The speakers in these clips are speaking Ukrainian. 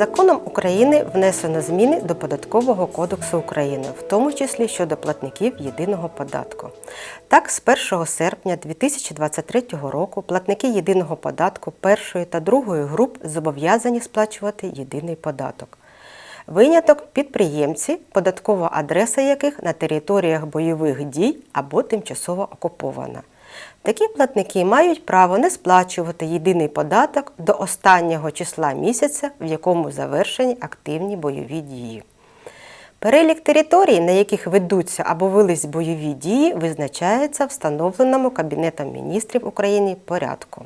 Законом України внесено зміни до Податкового кодексу України, в тому числі щодо платників єдиного податку. Так, з 1 серпня 2023 року платники єдиного податку першої та другої груп зобов'язані сплачувати єдиний податок. Виняток підприємці, податкова адреса яких на територіях бойових дій або тимчасово окупована. Такі платники мають право не сплачувати єдиний податок до останнього числа місяця, в якому завершені активні бойові дії. Перелік територій, на яких ведуться або велись бойові дії, визначається встановленому Кабінетом міністрів України порядку.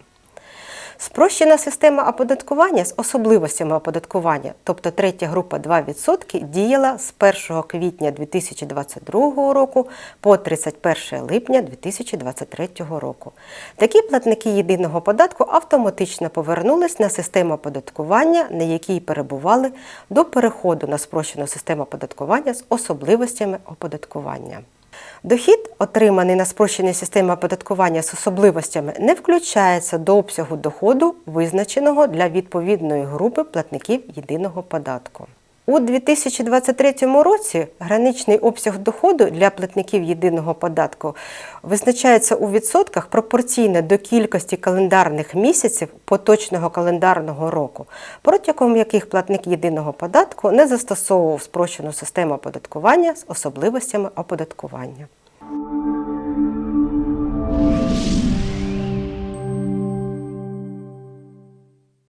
Спрощена система оподаткування з особливостями оподаткування, тобто третя група 2%, діяла з 1 квітня 2022 року по 31 липня 2023 року. Такі платники єдиного податку автоматично повернулись на систему оподаткування, на якій перебували до переходу на спрощену систему оподаткування з особливостями оподаткування. Дохід, отриманий на спрощеній системі оподаткування з особливостями, не включається до обсягу доходу, визначеного для відповідної групи платників єдиного податку. У 2023 році граничний обсяг доходу для платників єдиного податку визначається у відсотках пропорційно до кількості календарних місяців поточного календарного року, протягом яких платник єдиного податку не застосовував спрощену систему оподаткування з особливостями оподаткування.